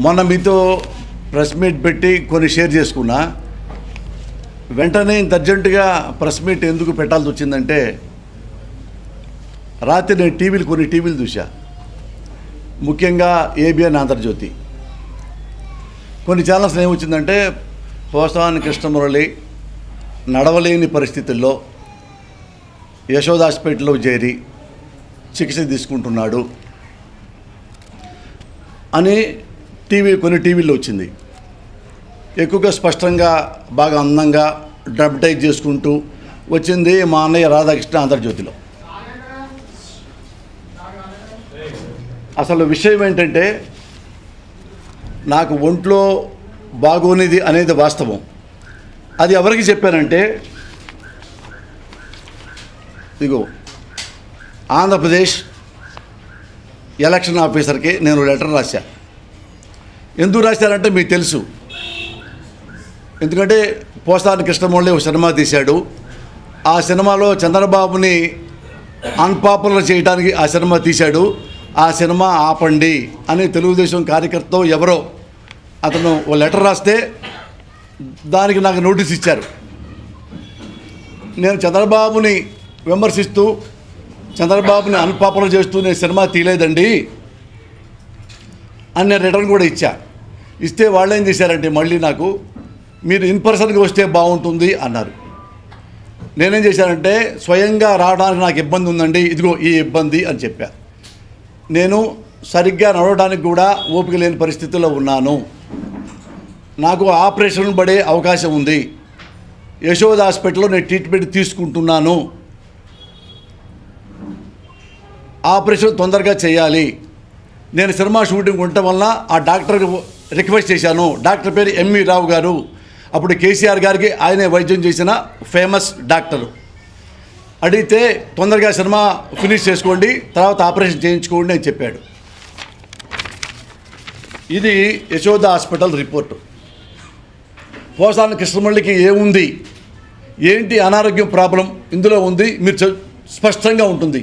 మొన్న మీతో press meet పెట్టి కొన్ని షేర్ చేసుకున్నా. వెంటనే ఇంత అర్జెంటుగా ప్రెస్ మీట్ ఎందుకు పెట్టాల్సి వచ్చిందంటే రాత్రి నేను టీవీలు కొన్ని టీవీలు చూసా ముఖ్యంగా ఏబిఎన్ ఆంధ్రజ్యోతి కొన్ని ఛానల్స్ ఏమొచ్చిందంటే పోసాని కృష్ణమురళి నడవలేని పరిస్థితుల్లో యశోద హాస్పిటల్లో చేరి చికిత్స తీసుకుంటున్నాడు అని టీవీ కొన్ని టీవీల్లో వచ్చింది. ఎక్కువగా స్పష్టంగా బాగా అందంగా డ్రమటైజ్ చేసుకుంటూ వచ్చింది మా అన్నయ్య రాధాకృష్ణ ఆంధ్రజ్యోతిలో అసలు విషయం ఏంటంటే నాకు ఒంట్లో బాగోనిది అనేది వాస్తవం. అది ఎవరికి చెప్పానంటే ఇదిగో ఆంధ్రప్రదేశ్ ఎలక్షన్ ఆఫీసర్కి నేను లెటర్ రాశా. ఎందుకు రాశారంటే మీకు తెలుసు. ఎందుకంటే పోస్తాని కృష్ణమౌళి ఒక సినిమా తీశాడు. ఆ సినిమాలో చంద్రబాబుని అన్పాపులర్ చేయడానికి ఆ సినిమా తీశాడు. ఆ సినిమా ఆపండి అని తెలుగుదేశం కార్యకర్త ఎవరో అతను ఓ లెటర్ రాస్తే దానికి నాకు నోటీస్ ఇచ్చారు. నేను చంద్రబాబుని విమర్శిస్తూ చంద్రబాబుని అన్పాపులర్ చేస్తూ నేను సినిమా తీయలేదండి. అని నేను రిటర్న్ కూడా ఇచ్చా. ఇస్తే వాళ్ళు ఏం చేశారంటే మళ్ళీ నాకు మీరు ఇన్ పర్సన్గా వస్తే బాగుంటుంది అన్నారు. నేనేం చేశానంటే స్వయంగా రావడానికి నాకు ఇబ్బంది ఉందండి ఇదిగో ఈ ఇబ్బంది అని చెప్పా. నేను సరిగ్గా నడవడానికి కూడా ఓపిక లేని పరిస్థితుల్లో ఉన్నాను. నాకు ఆపరేషన్ పడే అవకాశం ఉంది. యశోద హాస్పిటల్లో నేను ట్రీట్మెంట్ తీసుకుంటున్నాను. ఆపరేషన్ తొందరగా చేయాలి. నేను సినిమా షూటింగ్ ఉండటం వలన ఆ డాక్టర్కి రిక్వెస్ట్ చేశాను. డాక్టర్ పేరు ఎంవి రావు గారు. అప్పుడు కేసీఆర్ గారికి ఆయనే వైద్యం చేసిన ఫేమస్ డాక్టరు. అడిగితే తొందరగా సినిమా ఫినిష్ చేసుకోండి తర్వాత ఆపరేషన్ చేయించుకోండి అని చెప్పాడు. ఇది యశోద హాస్పిటల్ రిపోర్టు. పోసాన కృష్ణమల్లికి ఏముంది? ఏంటి అనారోగ్యం ప్రాబ్లం? ఇందులో ఉంది మీరు స్పష్టంగా ఉంటుంది.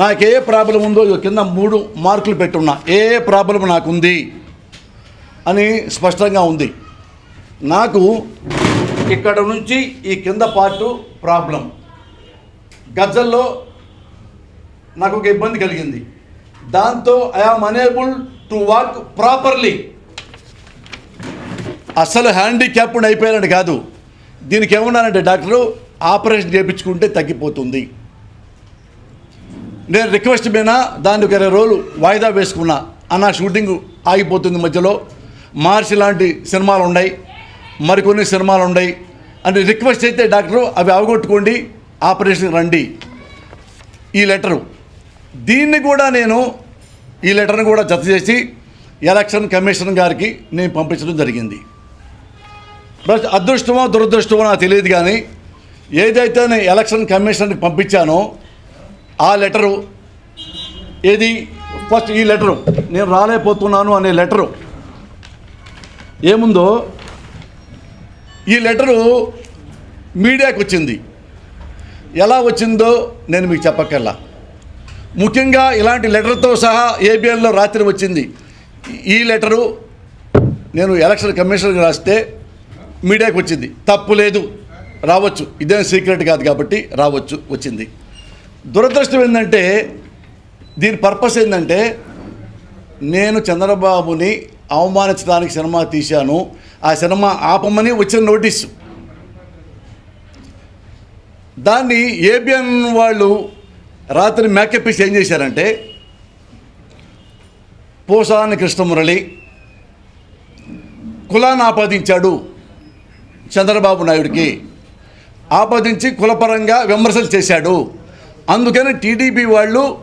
నాకు ఏ ప్రాబ్లం ఉందో కింద మూడు మార్కులు పెట్టున్నా. ఏ ప్రాబ్లం నాకు ఉంది అని స్పష్టంగా ఉంది. నాకు ఇక్కడ నుంచి ఈ కింద పార్టు ప్రాబ్లం. గజ్జల్లో నాకు ఒక ఇబ్బంది కలిగింది. దాంతో I am unable to walk properly అసలు హ్యాండిక్యాప్డ్ అయిపోయానని కాదు. దీనికి ఏమన్నానంటే డాక్టరు ఆపరేషన్ చేయించుకుంటే తగ్గిపోతుంది. నేను రిక్వెస్ట్ మీద దాన్ని ఒక ఇరవై రోజులు వాయిదా వేసుకున్నా. అన్న షూటింగ్ ఆగిపోతుంది మధ్యలో. మార్చి లాంటి సినిమాలు ఉన్నాయి. మరికొన్ని సినిమాలు ఉన్నాయి. అని రిక్వెస్ట్ అయితే డాక్టరు అవి అవగొట్టుకోండి ఆపరేషన్ రండి. ఈ లెటరు. దీన్ని కూడా నేను ఈ లెటర్ని కూడా జత చేసి ఎలక్షన్ కమిషన్ గారికి నేను పంపించడం జరిగింది. అదృష్టమో దురదృష్టమో నాకు తెలియదు కానీ ఏదైతే నేను ఎలక్షన్ కమిషన్కి పంపించానో ఆ లెటరు ఏది? ఫస్ట్ ఈ లెటరు. నేను రాలేకపోతున్నాను అనే లెటరు. ఏముందో? ఈ లెటరు మీడియాకు వచ్చింది. ఎలా వచ్చిందో నేను మీకు చెప్పక్కర్లా. ముఖ్యంగా ఇలాంటి లెటర్తో సహా ఏబిఎన్లో రాత్రి వచ్చింది. ఈ లెటరు నేను ఎలక్షన్ కమిషనర్కి రాస్తే మీడియాకి వచ్చింది. తప్పు లేదు. రావచ్చు. ఇదేం సీక్రెట్ కాదు కాబట్టి రావచ్చు. వచ్చింది. దురదృష్టం ఏంటంటే దీని పర్పస్ ఏంటంటే నేను చంద్రబాబుని అవమానించడానికి సినిమా తీశాను. ఆ సినిమా ఆపమని వచ్చిన నోటీసు. దాన్ని ఏబిఎన్ వాళ్ళు రాత్రి మేకప్ ఇచ్చి ఏం చేశారంటే పోసాని కృష్ణమురళి కులాన్ని ఆపాదించాడు చంద్రబాబు నాయుడికి. ఆపాదించి కులపరంగా విమర్శలు చేశాడు. అందుకని టీడీపీ వాళ్ళు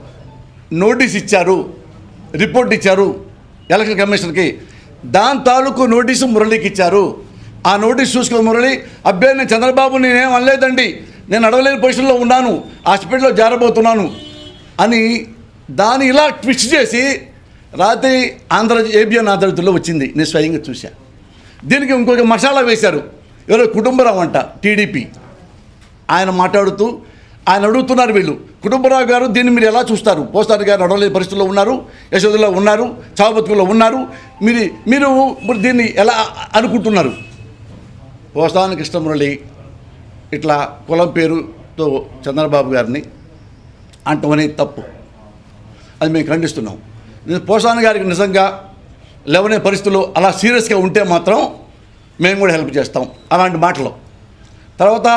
నోటీస్ ఇచ్చారు రిపోర్ట్ ఇచ్చారు ఎలక్షన్ కమిషన్కి. దాని తాలూకు నోటీసు మురళికి ఇచ్చారు. ఆ నోటీస్ చూసుకున్న మురళి అబ్బాయి నేను చంద్రబాబు నేనేం అనలేదండి. నేను అడవలేని పొజిషన్లో ఉన్నాను. హాస్పిటల్లో జారబోతున్నాను అని దాన్ని ఇలా ట్విస్ట్ చేసి రాత్రి ఆంధ్ర ఏబిఎన్ ఆంధ్రజ్యోతిలో వచ్చింది. నేను స్వయంగా చూశా. దీనికి ఇంకొక మసాలా వేశారు. ఎవరో కుటుంబరావు అంట టీడీపీ. ఆయన మాట్లాడుతూ ఆయన అడుగుతున్నారు వీళ్ళు. కుటుంబరావు గారు దీన్ని మీరు ఎలా చూస్తారు? పోస్టార్ గారు నడవలేని పరిస్థితుల్లో ఉన్నారు యశోదలో ఉన్నారు చావుబతుకుల్లో ఉన్నారు. మీరు మీరు దీన్ని ఎలా అనుకుంటున్నారు? పోస్తాన కృష్ణమురళి ఇట్లా కులం పేరుతో చంద్రబాబు గారిని అంటం అనేది తప్పు. అది మేము ఖండిస్తున్నాం. నేను పోసాన గారికి నిజంగా లేవనే పరిస్థితులు అలా సీరియస్గా ఉంటే మాత్రం మేము కూడా హెల్ప్ చేస్తాం. అలాంటి మాటలు. తర్వాత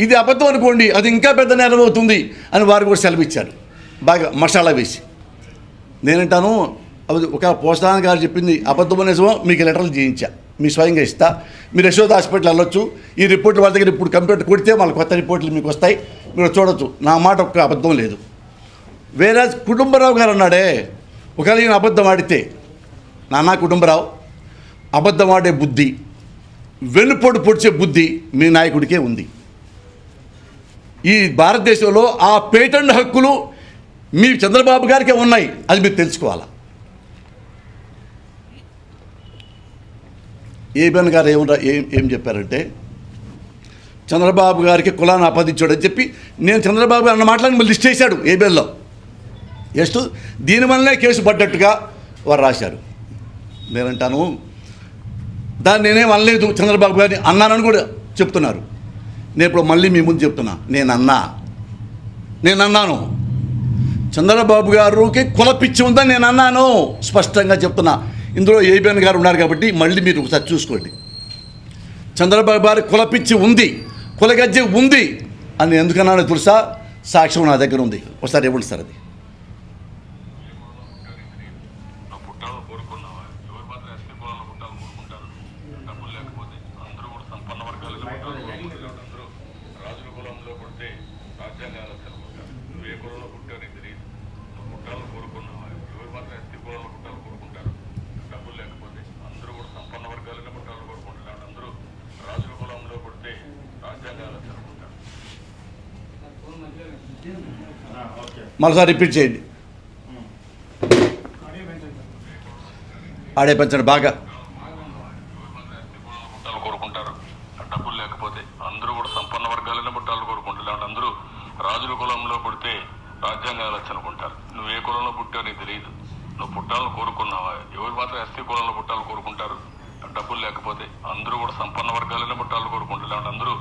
ఇది అబద్ధం అనుకోండి అది ఇంకా పెద్ద నేరం అవుతుంది అని వారు కూడా సెలవిచ్చారు. బాగా మసాలా వేసి. నేనంటాను అది ఒక పోస్తాన గారు చెప్పింది అబద్ధం అనేసమో మీకు లెటర్లు చేయించా మీ స్వయంగా ఇస్తా. మీరు యశోద హాస్పిటల్ వెళ్ళొచ్చు. ఈ రిపోర్ట్లు వాళ్ళ దగ్గర ఇప్పుడు కంప్యూటర్ కొడితే వాళ్ళ కొత్త రిపోర్ట్లు మీకు వస్తాయి. మీరు చూడొచ్చు. నా మాట ఒక్క అబద్ధం లేదు. వేరే కుటుంబరావు గారు అన్నాడే ఒకవేళ ఈయన అబద్ధం ఆడితే నాన్న కుటుంబరావు అబద్ధం ఆడే బుద్ధి వెన్నుపోటు పొడిచే బుద్ధి మీ నాయకుడికే ఉంది. ఈ భారతదేశంలో ఆ పేటెంట్ హక్కులు మీ చంద్రబాబు గారికే ఉన్నాయి. అది మీరు తెలుసుకోవాలా? ఏబిఎన్ గారు ఏమన్నా ఏం ఏం చెప్పారంటే చంద్రబాబు గారికి కులాన్ని ఆపాదించాడు అని చెప్పి నేను చంద్రబాబు గారు అన్న మాటలను మళ్ళీ లిస్ట్ చేశాడు ఏబిఎన్లో జస్ట్ దీనివల్లనే కేసు పడ్డట్టుగా వారు రాశారు. నేనంటాను దాన్ని నేనేం అనలేదు చంద్రబాబు గారిని అన్నానని కూడా చెప్తున్నారు. నేను ఇప్పుడు మళ్ళీ మీ ముందు చెప్తున్నా. నేను అన్నా నేను అన్నాను చంద్రబాబు గారికి కుల పిచ్చి ఉందని నేను అన్నాను స్పష్టంగా చెప్తున్నా. ఇందులో ఏబిఎన్ గారు ఉన్నారు కాబట్టి మళ్ళీ మీరు ఒకసారి చూసుకోండి. చంద్రబాబు గారి కుల పిచ్చి ఉంది. కులగజ్జి ఉంది. అని ఎందుకన్నానో తెలుసా? సాక్ష్యం నా దగ్గర ఉంది. ఒకసారి ఇవ్వండి సార్ అది నా పుట్టాలను కోరుకున్నావా ఎవరు మాత్రం ఎస్టీ కులాలను పుట్టాలను కోరుకుంటారు డబ్బులు లేకపోతే అందరూ కూడా సంపన్న వర్గాలలో పుట్టాలు కోరుకుంటారు అందరూ రాజుల కులంలో పుడితే రాజ్యాంగాలు అనుకుంటారు నువ్వు ఏ కులంలో పుట్టావు నీకు తెలియదు నువ్వు పుట్టాలను కోరుకున్నావా ఎవరు మాత్రం ఎస్టీ కులంలో పుట్టాలు కోరుకుంటారు డబ్బులు లేకపోతే అందరూ కూడా సంపన్న వర్గాలలో పుట్టాలు కోరుకుంటారు అందరూ రాజుల కులంలో పుడితే రాజ్యాంగాలు అనుకుంటారు మరోసారి రిపీట్ చేయండి. ఆడే పెంచండి బాగా పుట్టాలు కోరుకుంటారు డబ్బులు లేకపోతే అందరూ కూడా సంపన్న వర్గాలనే పుట్టాలు కోరుకుంటారు అంటే అందరూ రాజుల కులంలో పుడితే రాజ్యాంగాలు వచ్చి అనుకుంటారు నువ్వు ఏ కులంలో పుట్టావు నీకు తెలియదు నువ్వు పుట్టాలను కోరుకున్నావా ఎవరు మాత్రం ఎస్టీ కులంలో పుట్టాలు కోరుకుంటారు డబ్బులు లేకపోతే అందరూ కూడా సంపన్న వర్గాలనే పుట్టాలు కోరుకుంటారు అంటే అందరూ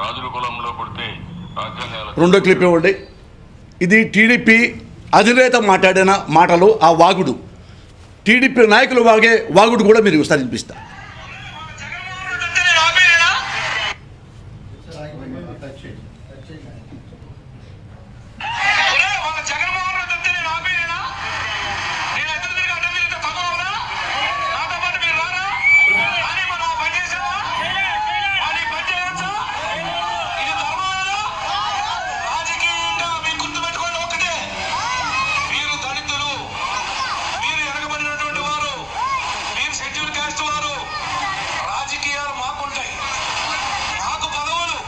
రాజుల కులంలో పుడితే రాజ్యాంగాలు వచ్చి- రెండో క్లిప్ ఇవ్వండి ఇది టీడీపీ అధినేత మాట్లాడిన మాటలు ఆ వాగుడు. టీడీపీ నాయకులు వాగే వాగుడు కూడా మీరు విస్తరింపిస్తారు వినిపిస్తా ఒరే, వాళ్ళ జగన్మోహన్ రెడ్డి వస్తే నేను ఆపేయలేనా? నేను ఎదురు తిరిగి అడ్డం తిరిగితే తప్పవునా? నాతో పాటు మీరు రారా? అని మనం ఆ పని చేసావా? అని ఈ పని చేయొచ్చా? ఇది ధర్మమేనా? రాజకీయంగా మీరు గుర్తుపెట్టుకోండి ఒక్కటే. మీరు దళితులు, మీరు వెనకబడినటువంటి వారు, మీరు షెడ్యూల్ కాస్ట్ వారు. రాజకీయాలు మాకుంటాయి మాకు పదవులు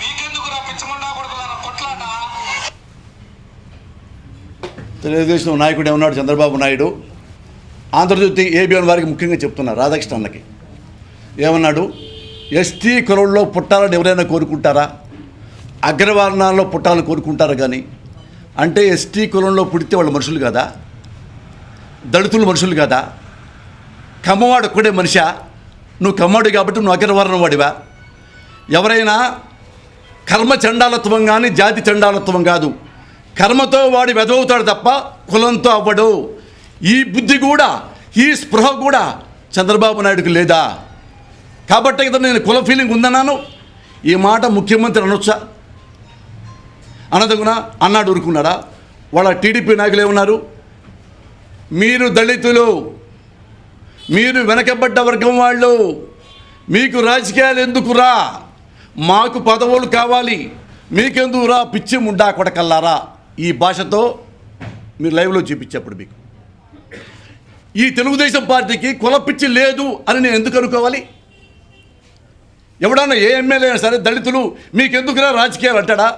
మీకెందుకు రా పిచ్చమండా కొడుకులారా కొట్లాట తెలుగుదేశం నాయకుడు ఉన్నాడు చంద్రబాబు నాయుడు. ఆంధ్రజ్యోతి ఏబిఎన్ వారికి ముఖ్యంగా చెప్తున్నారు రాధాకృష్ణ అన్నకి ఏమన్నాడు? ఎస్టీ కులంలో పుట్టాలని ఎవరైనా కోరుకుంటారా? అగ్రవర్ణాల్లో పుట్టాలని కోరుకుంటారా కానీ అంటే ఎస్టీ కులంలో పుడితే వాళ్ళు మనుషులు కదా? దళితులు మనుషులు కదా? కమ్మవాడు ఒక్కడే మనిషా? నువ్వు కమ్మవాడు కాబట్టి నువ్వు అగ్రవర్ణం వాడివా ఎవరైనా కర్మ చండాలత్వం కానీ జాతి చండాలత్వం కాదు. కర్మతో వాడు వెదవుతాడు తప్ప కులంతో అవ్వడు. ఈ బుద్ధి కూడా ఈ స్పృహ కూడా చంద్రబాబు నాయుడుకు లేదా? కాబట్టి కదా నేను కుల ఫీలింగ్ ఉందన్నాను. ఈ మాట ముఖ్యమంత్రి అనొచ్చా? అనదగున? అన్నాడు ఊరుకున్నాడా? వాళ్ళ టీడీపీ నాయకులు ఏమన్నారు? మీరు దళితులు మీరు వెనకబడ్డ వర్గం వాళ్ళు మీకు రాజకీయాలు ఎందుకురా మాకు పదవులు కావాలి మీకెందుకురా పిచ్చి ముండా కొడకల్లారా? ఈ భాషతో మీరు లైవ్లో చూపించేప్పుడు మీకు. ఈ తెలుగుదేశం పార్టీకి కుల పిచ్చి లేదు అని నేను ఎందుకు అనుకోవాలి? ఎవడన్నా ఏ ఎమ్మెల్యే అయినా సరే దళితులు మీకెందుకురా రాజకీయాలు అంటాడా?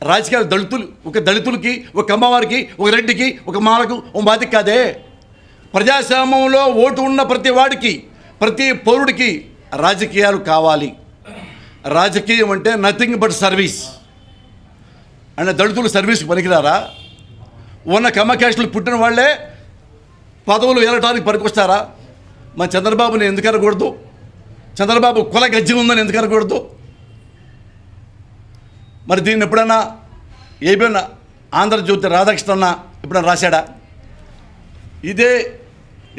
రాజకీయాలు దళితులు ఒక దళితులకి ఒక అమ్మవారికి ఒక రెడ్డికి ఒక మాలకు ఒక మాదికి కాదే. ప్రజాస్వామ్యంలో ఓటు ఉన్న ప్రతి వాడికి ప్రతి పౌరుడికి రాజకీయాలు కావాలి. రాజకీయం అంటే నథింగ్ బట్ సర్వీస్ అంటే దళితులు సర్వీస్కి పనికిరారా? ఉన్న కమ్మకాస్టులు పుట్టిన వాళ్ళే పదవులు వెళ్ళటానికి పనికొస్తారా? మన చంద్రబాబుని ఎందుకు అనకూడదు చంద్రబాబు కుల గజ్జి ఉందని ఎందుకు అనకూడదు మరి దీన్ని ఎప్పుడన్నా ఏబిఎన్ ఆంధ్రజ్యోతి రాధాకృష్ణ ఎప్పుడన్నా రాశాడా? ఇదే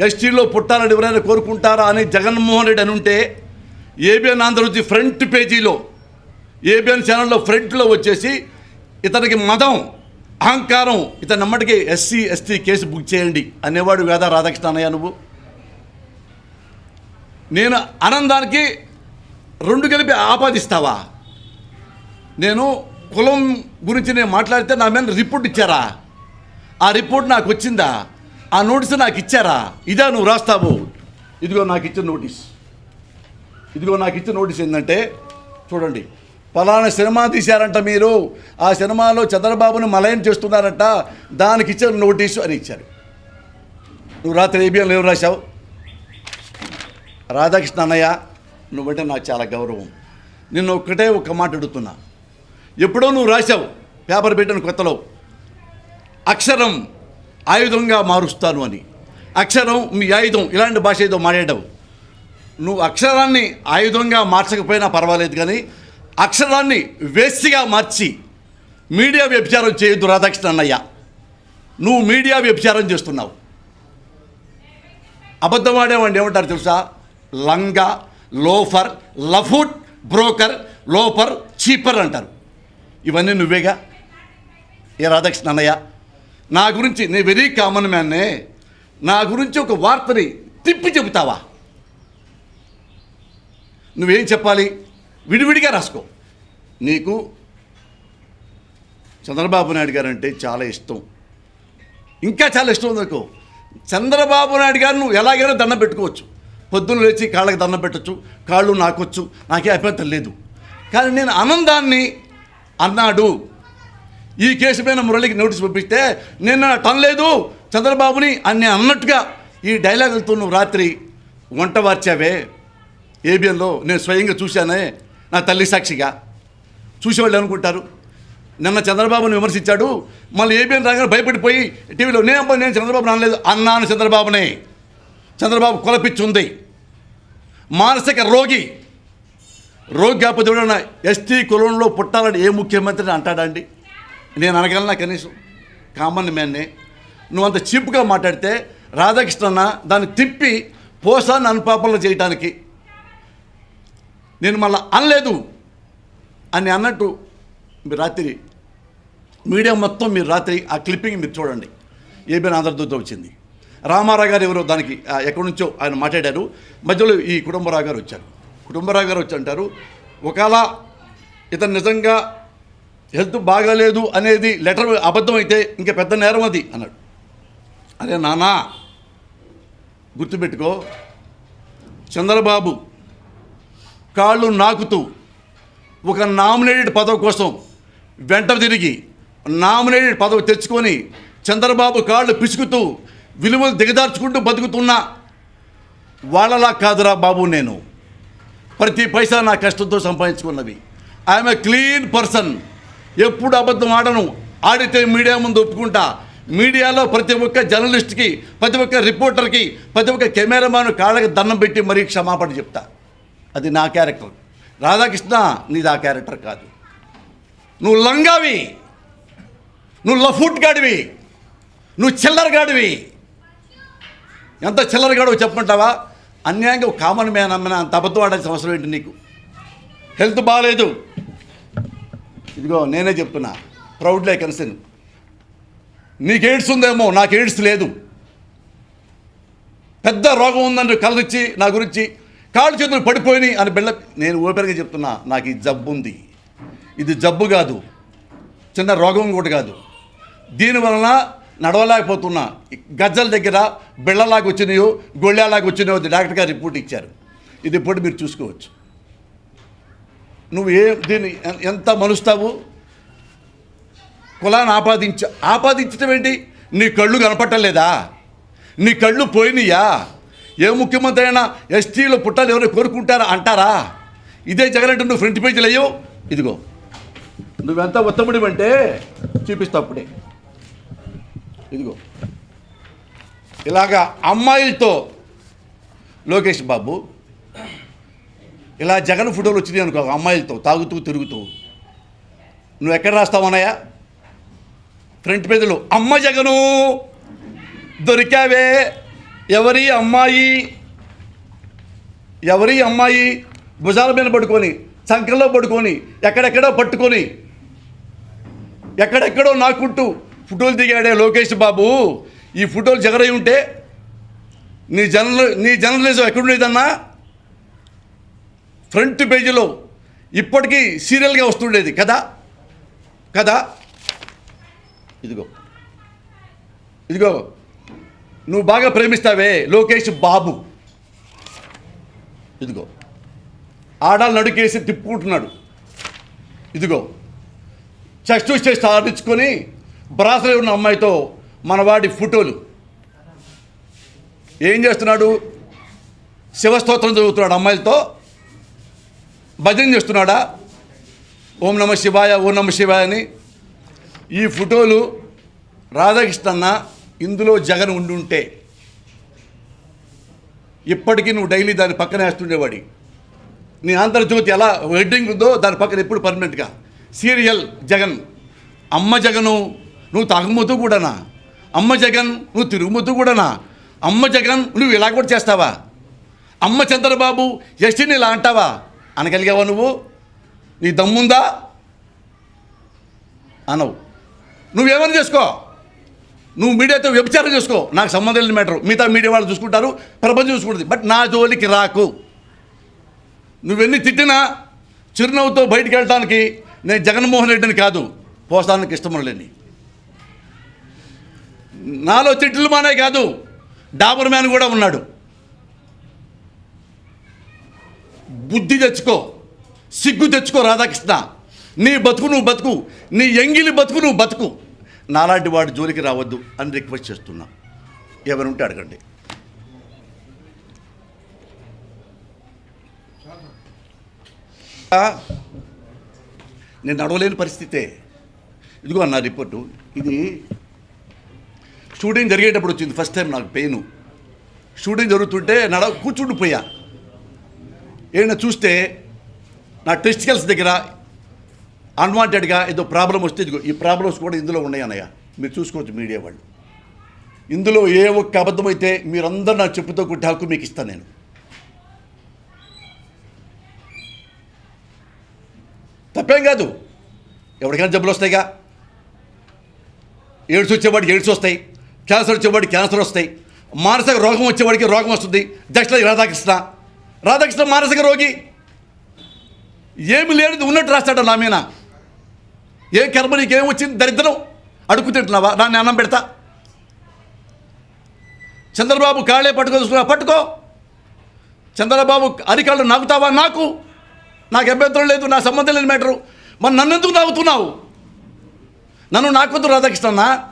ఎస్టీలో పుట్టాలని ఎవరైనా కోరుకుంటారా అని జగన్మోహన్ రెడ్డి అని ఉంటే ఏబిఎన్ ఆంధ్రజ్యోతి ఫ్రంట్ పేజీలో ఏబిఎన్ ఛానల్లో ఫ్రంట్లో వచ్చేసి ఇతనికి మదం అహంకారం ఇతని నమ్మటికి ఎస్సీ ఎస్టీ కేసు బుక్ చేయండి. అనేవాడు వేదా రాధాకృష్ణ అన్నయ్య నువ్వు. నేను ఆనందానికి రెండు కలిపి ఆపాదిస్తావా? నేను కులం గురించి నేను మాట్లాడితే నా మీద రిపోర్ట్ ఇచ్చారా? ఆ రిపోర్ట్ నాకు వచ్చిందా? ఆ నోటీస్ నాకు ఇచ్చారా? ఇదా నువ్వు రాస్తావు. ఇదిగో నాకు ఇచ్చిన నోటీస్. ఇదిగో నాకు ఇచ్చిన నోటీస్ ఏంటంటే చూడండి. పలానా సినిమా తీశారంట మీరు. ఆ సినిమాలో చంద్రబాబును మలయం చేస్తున్నారంట. దానికి ఇచ్చారు నోటీసు అని ఇచ్చారు. నువ్వు రాత్రి ఏబిఎంలో ఏం రాశావు? రాధాకృష్ణ అన్నయ్య నువ్వంటే నాకు చాలా గౌరవం. నిన్ను ఒక్కటే ఒక్క మాట అడుగుతున్నా. ఎప్పుడో నువ్వు రాశావు పేపర్ పెట్టిన కొత్తలో. అక్షరం ఆయుధంగా మారుస్తాను అని. అక్షరం మీ ఆయుధం ఇలాంటి భాష ఏదో మాట్లాడవు. నువ్వు అక్షరాన్ని ఆయుధంగా మార్చకపోయినా పర్వాలేదు కానీ అక్షరాన్ని వేస్తిగా మార్చి మీడియా వ్యభిచారం చేయొద్దు రాధాకృష్ణ అన్నయ్య. నువ్వు మీడియా వ్యభిచారం చేస్తున్నావు. అబద్ధం ఆడేవాడిని ఏమంటారు తెలుసా? లంగా లోఫర్ లఫుట్ బ్రోకర్ లోఫర్ చీపర్ అంటారు. ఇవన్నీ నువ్వేగా? ఏ రాధాకృష్ణ అన్నయ్య నా గురించి నేను వెరీ కామన్ మ్యాన్నే నా గురించి ఒక వార్తని తిప్పి చెబుతావా? నువ్వేం చెప్పాలి? విడివిడిగా రాసుకో. నీకు చంద్రబాబు నాయుడు గారు అంటే చాలా ఇష్టం. ఇంకా చాలా ఇష్టం ఉంది నాకు చంద్రబాబు నాయుడు గారు నువ్వు ఎలాగైనా దండం పెట్టుకోవచ్చు. పొద్దున్న లేచి కాళ్ళకి దండం పెట్టచ్చు కాళ్ళు నాకొచ్చు నాకే అభ్యంతరం లేదు. కానీ నేను ఆనందాన్ని అన్నాడు. ఈ కేసు పైన మురళికి నోటీస్ పంపిస్తే నేను టనలేదు చంద్రబాబుని అని నేను అన్నట్టుగా ఈ డైలాగులతో నువ్వు రాత్రి వంట వార్చావే. ఏబిఎన్లో నేను స్వయంగా చూశానే. నా తల్లి సాక్షిగా. చూసేవాళ్ళు అనుకుంటారు నిన్న చంద్రబాబుని విమర్శించాడు. మళ్ళీ ఏబిఎన్ రాగానే భయపడిపోయి టీవీలో నేను నేను చంద్రబాబు రానలేదు అన్నాను చంద్రబాబునే. చంద్రబాబు కొలపిచ్చుంది. ఉంది మానసిక రోగి. రోగి కాకపోతే ఎవడన్నా ఎస్టీ కులంలో పుట్టాలని ఏ ముఖ్యమంత్రిని అంటాడండి? నేను అనగలనా కనీసం? కామన్ మ్యాన్నే. నువ్వు అంత చీప్గా మాట్లాడితే రాధాకృష్ణ దాన్ని తిప్పి పోసాన్ని అనుపాపనలు చేయటానికి నేను మళ్ళీ అనలేదు అని అన్నట్టు మీరు రాత్రి మీడియా మొత్తం మీరు రాత్రి ఆ క్లిప్పింగ్ మీరు చూడండి. ఏబీఎన్ ఆంధ్రదూత వచ్చింది. రామారావు గారు ఎవరో దానికి ఎక్కడి నుంచో ఆయన మాట్లాడారు. మధ్యలో ఈ కుటుంబరావు గారు వచ్చారు. కుటుంబరావు గారు వచ్చి అంటారు ఒకవేళ ఇతను నిజంగా హెల్త్ బాగాలేదు అనేది లెటర్ అబద్ధం అయితే ఇంకా పెద్ద నేరం అది అన్నాడు. అరే నానా గుర్తుపెట్టుకో చంద్రబాబు కాళ్ళు నాకుతూ ఒక నామినేటెడ్ పదవి కోసం వెంట తిరిగి నామినేటెడ్ పదవి తెచ్చుకొని చంద్రబాబు కాళ్ళు పిసుకుతూ విలువలు దిగదార్చుకుంటూ బతుకుతున్నా వాళ్ళలా కాదురా బాబు నేను. ప్రతి పైసా నా కష్టంతో సంపాదించుకున్నవి. ఐఎమ్ ఏ క్లీన్ పర్సన్ ఎప్పుడు అబద్ధం ఆడను. ఆడితే మీడియా ముందు ఒప్పుకుంటా. మీడియాలో ప్రతి ఒక్క జర్నలిస్ట్కి ప్రతి ఒక్క రిపోర్టర్కి ప్రతి ఒక్క కెమెరామాన్ కాళ్ళకి దండం పెట్టి మరీ క్షమాపణ చెప్తా. అది నా క్యారెక్టర్. రాధాకృష్ణ నీది ఆ క్యారెక్టర్ కాదు. నువ్వు లంగావి నువ్వు లఫూట్ గాడివి నువ్వు చిల్లరగాడివి ఎంత చిల్లర గాడో చెప్పమంటావా? అన్యాయంగా ఒక కామన్ మ్యాన్ అమ్మిన అంత అబద్ధం ఆడాల్సిన అవసరం ఏంటి నీకు? హెల్త్ బాగాలేదు ఇదిగో నేనే చెప్తున్నా. ప్రౌడ్లే కన్సర్న్ నీకు ఎయిడ్స్ ఉందేమో? నాకు ఎయిడ్స్ లేదు. పెద్ద రోగం ఉందని కలరిచ్చి నా గురించి కాళ్ళు చేతులు పడిపోయినాయి అని బిళ్ళ నేను ఓపెన్గా చెప్తున్నా నాకు ఈ జబ్బు ఉంది. ఇది జబ్బు కాదు. చిన్న రోగం కూడా కాదు. దీనివలన నడవలేకపోతున్నా. గజ్జల దగ్గర బిళ్ళలాగా వచ్చినాయో గొళ్ళలాగా వచ్చినాయో డాక్టర్ గారు రిపోర్ట్ ఇచ్చారు. ఇది ఇప్పుడు మీరు చూసుకోవచ్చు. నువ్వు ఏ దీన్ని ఎంత మలుస్తావు? కులాన్ని ఆపాదించ ఆపాదించడం ఏంటి? నీ కళ్ళు కనపట్టలేదా నీ కళ్ళు పోయినాయా? ఏ ముఖ్యమంత్రి అయినా ఎస్టీలో పుట్టాలు ఎవరైనా కోరుకుంటారా అంటారా? ఇదే జగన్ అంటే నువ్వు ఫ్రంట్ పేజీలు అయ్యో ఇదిగో. నువ్వెంత ఉత్తముడివంటే చూపిస్తా అప్పుడే. ఇదిగో. ఇలాగా అమ్మాయిలతో లోకేష్ బాబు ఇలా జగన్ ఫోటోలు వచ్చినాయి అనుకో అమ్మాయిలతో తాగుతూ తిరుగుతూ. నువ్వు ఎక్కడ రాస్తావన్నాయా ఫ్రంట్ పేజీలో అమ్మ జగను దొరికావే. ఎవరి అమ్మాయి ఎవరి అమ్మాయి భుజాల మీద పడుకొని సంకల్లో పడుకొని ఎక్కడెక్కడో పట్టుకొని ఎక్కడెక్కడో నాకుంటూ ఫోటోలు దిగాడే లోకేష్ బాబు. ఈ ఫోటోలు జగరై ఉంటే నీ జర్నల్ నీ జర్నలిజం ఎక్కడుండేదన్నా? ఫ్రంట్ పేజీలో ఇప్పటికీ సీరియల్గా వస్తుండేది. కదా? కదా? ఇదిగో. ఇదిగో. నువ్వు బాగా ప్రేమిస్తావే లోకేష్ బాబు. ఇదిగో. ఆడాలు నడుకేసి తిప్పుకుంటున్నాడు. ఇదిగో. చెస్ట్ చెస్ట్ ఆడించుకొని బ్రాసలో ఉన్న అమ్మాయితో మనవాడి ఫోటోలు. ఏం చేస్తున్నాడు? శివస్తోత్రం చదువుతున్నాడు అమ్మాయిలతో. భజన చేస్తున్నాడా? ఓం నమ శివాయ ఓం నమ శివాయ అని. ఈ ఫోటోలు రాధాకృష్ణ ఇందులో జగన్ ఉండుంటే ఇప్పటికీ నువ్వు డైలీ దాని పక్కన వేస్తుండేవాడి. నీ ఆంధ్రజ్యోతి ఎలా వెడ్డింగ్ ఉందో దాని పక్కన ఎప్పుడు పర్మనెంట్గా. సీరియల్ జగన్. అమ్మ జగను నువ్వు తాగుమతూ కూడానా? అమ్మ జగన్ నువ్వు తిరుగుమతూ కూడానా? అమ్మ జగన్ నువ్వు ఇలా కూడా చేస్తావా? అమ్మ చంద్రబాబు ఎస్టీని ఇలా అంటావా? అనగలిగావా నువ్వు? నీ దమ్ముందా? అనవు. నువ్వేమని చేసుకో? నువ్వు మీడియాతో వ్యభిచారం చేసుకో. నాకు సంబంధం లేని మ్యాటర్. మిగతా మీడియా వాళ్ళు చూసుకుంటారు ప్రపంచం చూసుకుంటుంది. బట్ నా జోలికి రాకు. నువ్వెన్ని తిట్టినా చిరునవ్వుతో బయటికి వెళ్ళటానికి నేను జగన్మోహన్ రెడ్డిని కాదు పోస్తానికి ఇష్టం లేని నాలో తిట్లు మానే కాదు డాబర్ మ్యాన్ కూడా ఉన్నాడు. బుద్ధి తెచ్చుకో. సిగ్గు తెచ్చుకో రాధాకృష్ణ. నీ బతుకు నువ్వు బతుకు. నీ ఎంగిలి బతుకు నువ్వు బతుకు. నాలాంటి వాడు జోలికి రావద్దు అని రిక్వెస్ట్ చేస్తున్నా. ఎవరుంటే అడగండి. నేను నడవలేని పరిస్థితే. ఇదిగో అన్న రిపోర్టు. ఇది షూటింగ్ జరిగేటప్పుడు వచ్చింది. ఫస్ట్ టైం నాకు పెయిన్. షూటింగ్ జరుగుతుంటే నడ కూర్చుండిపోయా. ఏమైనా చూస్తే నా టెస్టికల్స్ దగ్గర అన్వాంటెడ్గా ఏదో ప్రాబ్లం వస్తే ఈ ప్రాబ్లమ్స్ కూడా ఇందులో ఉన్నాయి అన్నయ్య. మీరు చూసుకోవచ్చు మీడియా వాళ్ళు. ఇందులో ఏ ఒక్క అబద్ధమైతే మీరందరూ నా చెప్పుతో కొట్టి హక్కు మీకు ఇస్తాను నేను. తప్పేం కాదు. ఎవరికైనా జబ్బులు వస్తాయిగా. ఎయిడ్స్ వచ్చేవాడికి ఎయిడ్స్ వస్తాయి. క్యాన్సర్ వచ్చేవాడికి క్యాన్సర్ వస్తాయి. మానసిక రోగం వచ్చేవాడికి రోగం వస్తుంది. దక్షిణ రాధాకృష్ణ. రాధాకృష్ణ మానసిక రోగి. ఏమి లేనిది ఉన్నట్టు రాస్తాడు నా మీద. ఏ కర్మ నీకేం వచ్చింది? దరిద్రం. అడుగు తింటున్నావా? దాన్ని అన్నం పెడతా. చంద్రబాబు కాళ్ళే పట్టుకో చూసుకున్నా పట్టుకో. చంద్రబాబు అరికాళ్ళు నాకుతావా? నాకు. నాకు అభ్యంతరం లేదు నా సంబంధం లేని మ్యాటరు. మరి నన్ను ఎందుకు నాగుతున్నావు నన్ను నాకొద్దు రాధాకృష్ణన్న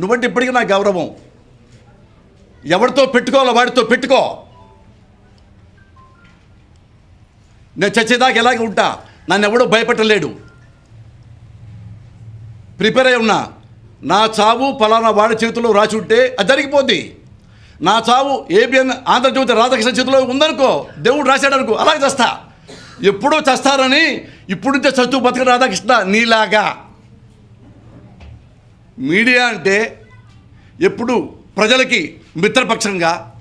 నువ్వంటే ఇప్పటికీ నా గౌరవం. ఎవరితో పెట్టుకోవాలో వాడితో పెట్టుకో. నేను చచ్చేదాకా ఎలాగే ఉంటా? నన్ను ఎవడో భయపెట్టలేడు ప్రిపేర్ అయి ఉన్నా. నా చావు ఫలానా వాడి చేతిలో రాసి ఉంటే అది జరిగిపోద్ది. నా చావు ఏబిఎన్ ఆంధ్రజ్యోతి రాధాకృష్ణ చేతిలో ఉందనుకో దేవుడు రాశాడు అనుకో అలాగే చేస్తా. ఎప్పుడో చేస్తారని ఇప్పుడుంటే నుంచే చదువు బతక రాధాకృష్ణ నీలాగా. మీడియా అంటే ఎప్పుడు ప్రజలకి మిత్రపక్షంగా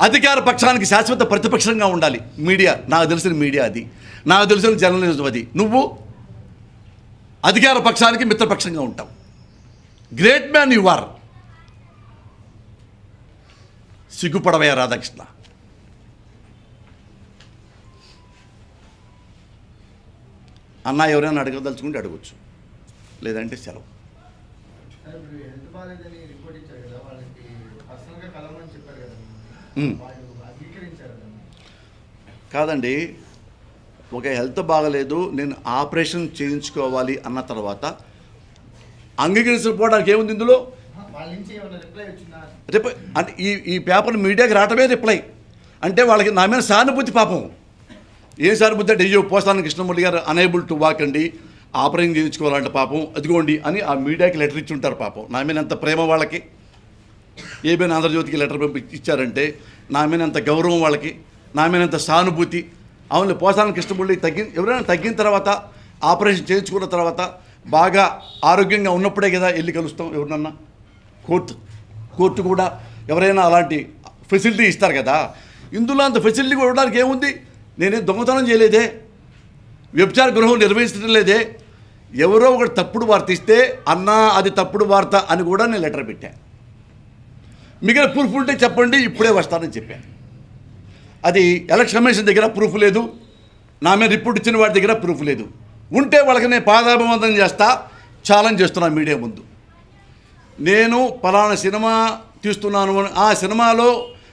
అధికార పక్షానికి శాశ్వత ప్రతిపక్షంగా ఉండాలి. మీడియా నాకు తెలిసిన మీడియా అది. నాకు తెలిసిన జర్నలిజం అది. నువ్వు అధికార పక్షానికి మిత్రపక్షంగా ఉంటావు గ్రేట్ మ్యాన్ యు ఆర్ సిగ్గుపడవయ్యా రాధాకృష్ణ. అన్న ఎవరైనా అడగదలుచుకుంటే అడగచ్చు. లేదంటే సెలవు. కాదండి ఒక హెల్త్ బాగలేదు నేను ఆపరేషన్ చేయించుకోవాలి అన్న తర్వాత అంగీకరించకపోవడానికి ఏముంది ఇందులో? రిప్లై. అంటే ఈ ఈ పేపర్ మీడియాకి రావటమే రిప్లై. అంటే వాళ్ళకి నా మీద సానుభూతి పాపం. ఏం సానుభూతి అంటే అయ్యో Posani Krishnamurthy garu unable to walk అండి ఆపరేషన్ చేయించుకోవాలంటే పాపం అదిగోండి అని ఆ మీడియాకి లెటర్ ఇచ్చి ఉంటారు పాపం. నా మీద ఎంత ప్రేమ వాళ్ళకి? ఏమైనా ఆంధ్రజ్యోతికి లెటర్ పంపి ఇచ్చారంటే నా మీద ఎంత గౌరవం వాళ్ళకి? నా మీద ఎంత సానుభూతి? అవును పోసాన కృష్ణమురళి తగ్గి ఎవరైనా తగ్గిన తర్వాత ఆపరేషన్ చేయించుకున్న తర్వాత బాగా ఆరోగ్యంగా ఉన్నప్పుడే కదా వెళ్ళి కలుస్తాం ఎవరినన్నా? కోర్టు. కోర్టు కూడా ఎవరైనా అలాంటి ఫెసిలిటీ ఇస్తారు కదా. ఇందులో అంత ఫెసిలిటీ కూడా ఇవ్వడానికి ఏముంది? నేనేం దొంగతనం చేయలేదే? వ్యభిచార గృహం నిర్వహించడం లేదే? ఎవరో ఒకటి తప్పుడు వార్త ఇస్తే అన్నా అది తప్పుడు వార్త అని కూడా నేను లెటర్ పెట్టాను మిగిలిన ప్రూఫ్ ఉంటే చెప్పండి ఇప్పుడే వస్తానని చెప్పాను అది ఎలక్షన్ కమిషన్ దగ్గర ప్రూఫ్ లేదు. నా మీద రిపోర్ట్ ఇచ్చిన వాడి దగ్గర ప్రూఫ్ లేదు. ఉంటే వాళ్ళకి నేను పాదాభివందనం చేస్తా ఛాలెంజ్ చేస్తున్నా మీడియా ముందు. నేను పలానా సినిమా తీస్తున్నాను అని ఆ సినిమాలో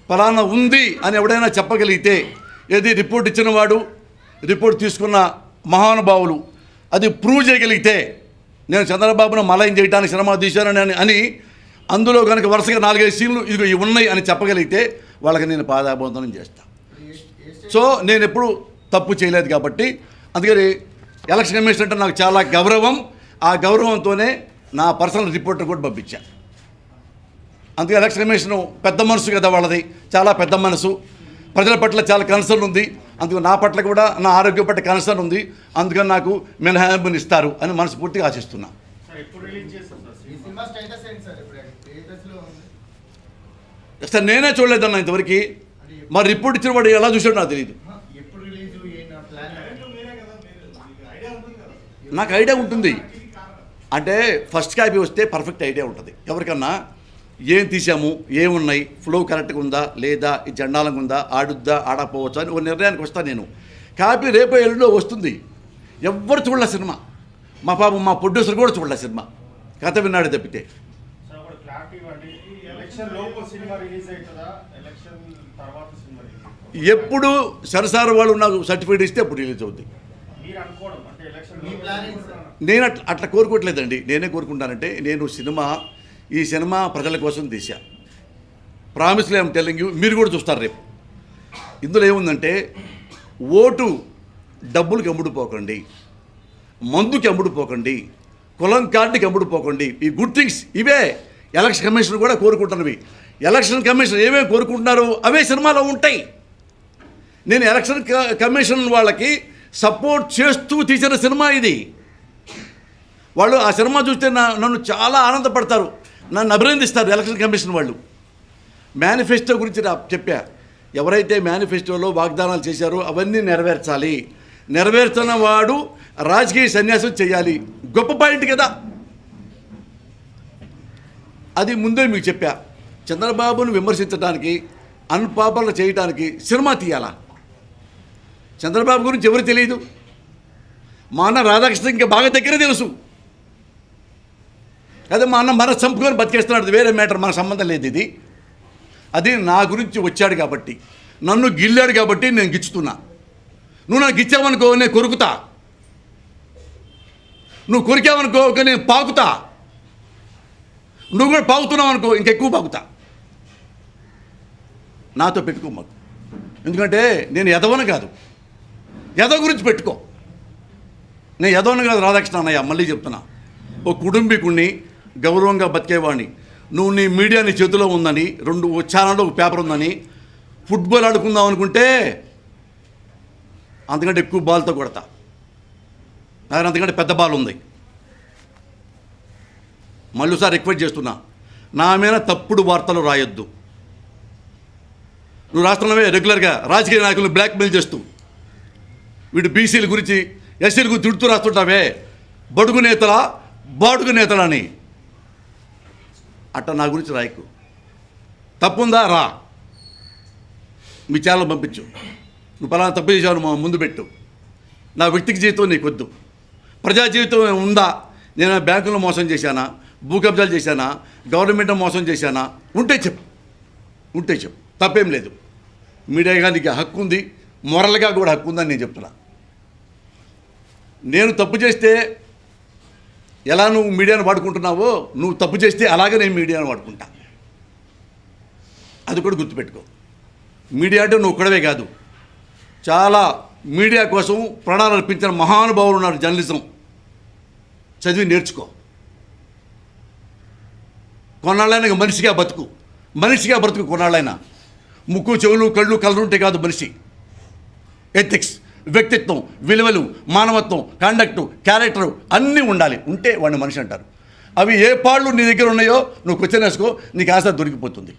పలానా ఉంది అని ఎవడైనా చెప్పగలిగితే ఏది రిపోర్ట్ ఇచ్చిన వాడు రిపోర్ట్ తీసుకున్న మహానుభావులు అది ప్రూవ్ చేయగలిగితే నేను చంద్రబాబును మలయం చేయడానికి సినిమా తీశానని అని- అందులో కనుక వరుసగా నాలుగైదు సీన్లు ఇవి ఉన్నాయి అని చెప్పగలిగితే వాళ్ళకి నేను పాదాభివందనం చేస్తాను ఇప్పుడు ఏ- ఏ స్టేట్ సో నేను ఎప్పుడు తప్పు చేయలేదు కాబట్టి అందుకని ఎలక్షన్ కమిషన్ అంటే నాకు చాలా గౌరవం. ఆ గౌరవంతోనే నా పర్సనల్ రిపోర్ట్ కూడా పంపించాను అందుకే ఎలక్షన్ కమిషన్ పెద్ద మనసు కదా వాళ్ళది. చాలా పెద్ద మనసు. ప్రజల పట్ల చాలా కన్సర్న్ ఉంది. అందుకు నా పట్ల కూడా నా ఆరోగ్యం పట్ల కన్సర్న్ ఉంది. అందుకని నాకు మినహాయింపుని ఇస్తారు అని మనస్ఫూర్తిగా ఆశిస్తున్నా. సార్ నేనే చూడలేదన్న ఇంతవరకు. మరి రిపోర్ట్ ఇచ్చిన వాడు ఎలా చూసాడో నాకు తెలియదు ఆహా, ఎప్పుడు రిలీజ్ ఏంటి ప్లాన్ నాకు ఐడియా ఉంటుంది. అంటే ఫస్ట్ కాపీ వస్తే పర్ఫెక్ట్ ఐడియా ఉంటుంది. ఎవరికన్నా ఏం తీసాము ఏమున్నాయి ఫ్లో కరెక్ట్గా ఉందా లేదా ఈ జెండాలంగా ఉందా ఆడుద్దా ఆడకపోవచ్చా అని ఒక నిర్ణయానికి వస్తాను నేను. కాపీ రేపో ఎల్లుండో వస్తుంది. ఎవ్వరు చూడలే సినిమా. మా పాపం మా ప్రొడ్యూసర్ కూడా చూడలే సినిమా. కథ విన్నాడు తప్పితే సార్ ఒకటి క్లారిటీ ఇవ్వండి ఎలక్షన్ లోపు సినిమా రిలీజ్ అవుతుందా ఎలక్షన్ తర్వాత సినిమా రిలీజ్ అవుతుందా ఎప్పుడు సరసార వాళ్ళు నాకు సర్టిఫికేట్ ఇస్తే అప్పుడు రిలీజ్ అవుద్ది. నేను అట్లా అట్లా కోరుకోవట్లేదండి. నేనే కోరుకుంటానంటే నేను సినిమా ఈ సినిమా ప్రజల కోసం తీశా. ప్రామిస్లీ ఐమ్ టెల్లింగ్ యూ మీరు కూడా చూస్తారు రేపు. ఇందులో ఏముందంటే ఓటు డబ్బులకి అమ్ముడుపోకండి మందుకి అమ్ముడుపోకండి కులం కార్డుకి అమ్ముడుపోకండి ఈ గుడ్ థింగ్స్ ఇవే. ఎలక్షన్ కమిషన్ కూడా కోరుకుంటున్నవి. ఎలక్షన్ కమిషన్ ఏమేమి కోరుకుంటున్నారో అవే సినిమాలో ఉంటాయి. నేను ఎలక్షన్ క- కమిషన్ వాళ్ళకి సపోర్ట్ చేస్తూ తీసిన సినిమా ఇది. వాళ్ళు ఆ సినిమా చూస్తే నా నన్ను చాలా ఆనందపడతారు. నన్ను అభినందిస్తారు ఎలక్షన్ కమిషన్ వాళ్ళు. మేనిఫెస్టో గురించి నా చెప్పా. ఎవరైతే మేనిఫెస్టోలో వాగ్దానాలు చేశారో అవన్నీ నెరవేర్చాలి. నెరవేర్చిన వాడు రాజకీయ సన్యాసం చేయాలి. గొప్ప పాయింట్ కదా. అది ముందే మీకు చెప్పా. చంద్రబాబును విమర్శించడానికి అన్పాపర్లు చేయడానికి సినిమా తీయాలా? చంద్రబాబు గురించి ఎవరు తెలియదు? మా అన్న రాధాకృష్ణ ఇంకా బాగా దగ్గర తెలుసు. అదే మా అన్న మన చంపుకొని బతికేస్తున్నాడు. వేరే మ్యాటర్ మన సంబంధం లేదు ఇది. అది నా గురించి వచ్చాడు కాబట్టి నన్ను గిల్లాడు కాబట్టి నేను గిచ్చుతున్నా. నువ్వు నాకు గిచ్చావనుకో నేను కొరుకుతా. నువ్వు కొరికావనుకో నేను పాకుతా. నువ్వు కూడా పాకుతున్నావు అనుకో ఇంకెక్కువ పాకుతా. నాతో పెట్టుకోమాకు ఎందుకంటే నేను ఎదవను కాదు. యదో గురించి పెట్టుకో. నేను యదోని కాదు రాధాకృష్ణ అన్నయ్య మళ్ళీ చెప్తున్నా. ఓ కుటుంబీకుణ్ణి గౌరవంగా బతికేవాడిని నువ్వు నీ మీడియా నీ చేతిలో ఉందని రెండు ఓ ఛానల్లో ఒక పేపర్ ఉందని ఫుట్బాల్ ఆడుకుందాం అనుకుంటే అంతకంటే ఎక్కువ బాల్తో కొడతా. నాకు అంతకంటే పెద్ద బాల్ ఉంది. మళ్ళీసారి రిక్వెస్ట్ చేస్తున్నా. నా మీద తప్పుడు వార్తలు రాయొద్దు. నువ్వు రాస్తున్నావే రెగ్యులర్గా రాజకీయ నాయకులను బ్లాక్మెయిల్ చేస్తూ. వీడు బీసీల గురించి ఎస్సీల గురించి తిడుతూ రాస్తుంటావే బడుగు నేతల బాడుగు నేతలని. అట్ట నా గురించి రాయకు. తప్పుందా? రా. మీ ఛానల్ పంపించు. నువ్వు పలానా తప్పు చేశావు మా ముందు పెట్టు. నా వ్యక్తికి జీవితం నీకు వద్దు ప్రజా జీవితం ఉందా? నేను బ్యాంకులో మోసం చేశానా? భూ కబ్జాలు చేశానా? గవర్నమెంట్ మోసం చేశానా? ఉంటే చెప్పు. ఉంటే చెప్పు. తప్పేం లేదు. మీడియాగా నీకు హక్కు ఉంది మొరల్గా కూడా హక్కు ఉందని నేను చెప్తున్నా. నేను తప్పు చేస్తే ఎలా నువ్వు మీడియాను వాడుకుంటున్నావో నువ్వు తప్పు చేస్తే అలాగే నేను మీడియాను వాడుకుంటా. అది కూడా గుర్తుపెట్టుకో. మీడియా అంటే నువ్వు ఒక్కడవే కాదు. చాలా మీడియా కోసం ప్రాణాలు అర్పించిన మహానుభావులు ఉన్నారు జర్నలిజం. చదివి నేర్చుకో. కొన్నాళ్ళైనా మనిషిగా బతుకు. మనిషిగా బ్రతుకు కొన్నాళ్ళైనా. ముక్కు చెవులు కళ్ళు కలరు ఉంటే కాదు మనిషి. ఎథిక్స్ వ్యక్తిత్వం విలువలు మానవత్వం కండక్టు క్యారెక్టర్ అన్నీ ఉండాలి. ఉంటే వాడిని మనిషి అంటారు. అవి ఏ పాళ్ళు నీ దగ్గర ఉన్నాయో నువ్వు క్వశ్చన్ వేసుకో నీకు ఆన్సర్ దొరికిపోతుంది.